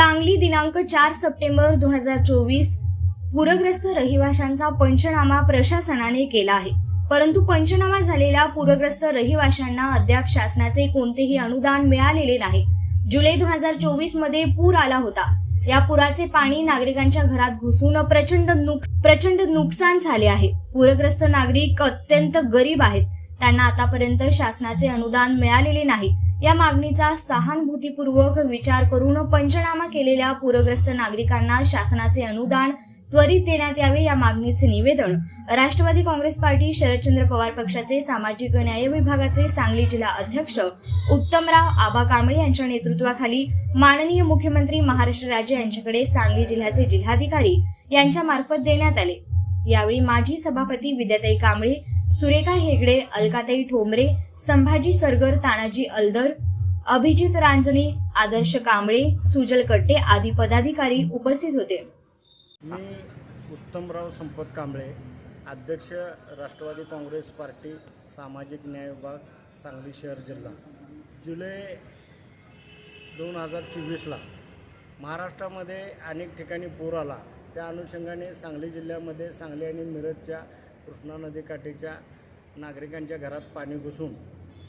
सांगली दिनांक चार सप्टेंबर दोन हजार चोवीस पूरग्रस्त रहिवाशांचा पंचनामा प्रशासनाने केला आहे. परंतु पंचनामा झालेल्या पूरग्रस्त रहिवाशांना अद्याप शासनाचे कोणतेही अनुदान मिळालेले नाही. जुलै दोन हजार चोवीसमध्ये पूर आला होता. या पुराचे पाणी नागरिकांच्या घरात घुसून प्रचंड नुक प्रचंड नुकसान झाले आहे. पूरग्रस्त नागरिक अत्यंत गरीब आहेत. त्यांना आतापर्यंत शासनाचे अनुदान मिळालेले नाही. या मागणीचा सहानुभूतीपूर्वक विचार करून पंचनामा केलेल्या पूरग्रस्त नागरिकांना शासनाचे अनुदान त्वरित देण्यात यावे या मागणीचे निवेदन राष्ट्रवादी काँग्रेस पार्टी शरदचंद्र पवार पक्षाचे सामाजिक न्याय विभागाचे सांगली जिल्हा अध्यक्ष उत्तमराव आबा कांबळे यांच्या नेतृत्वाखाली माननीय मुख्यमंत्री महाराष्ट्र राज्य यांच्याकडे सांगली जिल्ह्याचे जिल्हाधिकारी यांच्या मार्फत देण्यात आले. यावेळी माजी सभापती विद्याताई कांबळे सुरेखा हेगडे अलकाताई ठोंबरे संभाजी सरगर तानाजी अलदर अभिजित रांजने आदर्श कांबळे सुजल कट्टे आदी पदाधिकारी उपस्थित होते. मी उत्तमराव संपत कांबळे अध्यक्ष राष्ट्रवादी काँग्रेस पार्टी सामाजिक न्याय विभाग सांगली शहर जिल्हा. जुलै दोन हजार चोवीसला महाराष्ट्रामध्ये अनेक ठिकाणी पूर आला. त्या अनुषंगाने सांगली जिल्ह्यामध्ये सांगली आणि मिरजच्या कृष्णा नदीकाठीच्या नागरिकांच्या घरात पाणी घुसून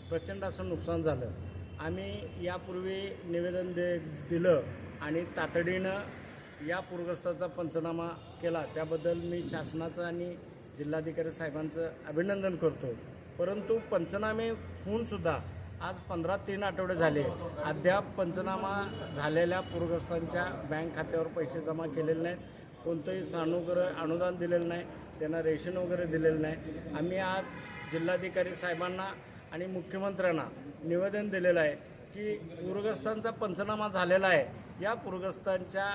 प्रचंड असं नुकसान झालं. आम्ही यापूर्वी निवेदन दे दिलं आणि तातडीनं या पूरग्रस्ताचा पंचनामा केला. त्याबद्दल मी शासनाचं आणि जिल्हाधिकारी साहेबांचं अभिनंदन करतो. परंतु पंचनामे होऊनसुद्धा आज पंधरा तीन आठवडे झाले. अद्याप पंचनामा झालेल्या पूरग्रस्तांच्या बँक खात्यावर पैसे जमा केलेले नाहीत. कोणतंही सानुग्रह अनुदान दिलेलं नाही त्यांना रेशन वगैरे दिलेलं नाही. आम्ही आज जिल्हाधिकारी साहेबांना आणि मुख्यमंत्र्यांना निवेदन दिलेलं आहे की पूरग्रस्तांचा पंचनामा झालेला आहे. या पूरग्रस्तांच्या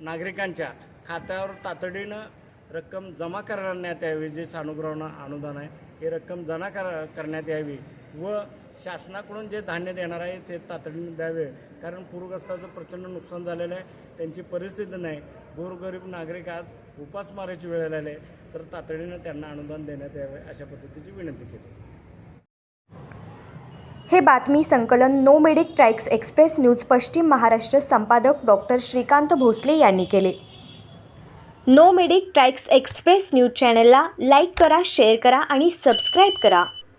नागरिकांच्या खात्यावर तातडीनं रक्कम जमा करण्यात यावी जे सानुग्रहानं अनुदान आहे हे रक्कम जमा कर करण्यात यावी व शासनाकडून जे धान्य देणार आहे ते तातडीने द्यावे. कारण पूरग्रस्ताचं प्रचंड नुकसान झालेलं आहे त्यांची परिस्थिती नाही. गोरगरीब नागरिक आज उपासमाराची वेळ आलेली तर तातडीनं त्यांना अनुदान देण्यात यावे अशा पद्धतीची विनंती केली. हे बातमी संकलन no medic tracks express news पश्चिम महाराष्ट्र संपादक डॉक्टर श्रीकांत भोसले यांनी केले. No medic tracks express news चॅनलला लाईक करा शेअर करा आणि सबस्क्राईब करा.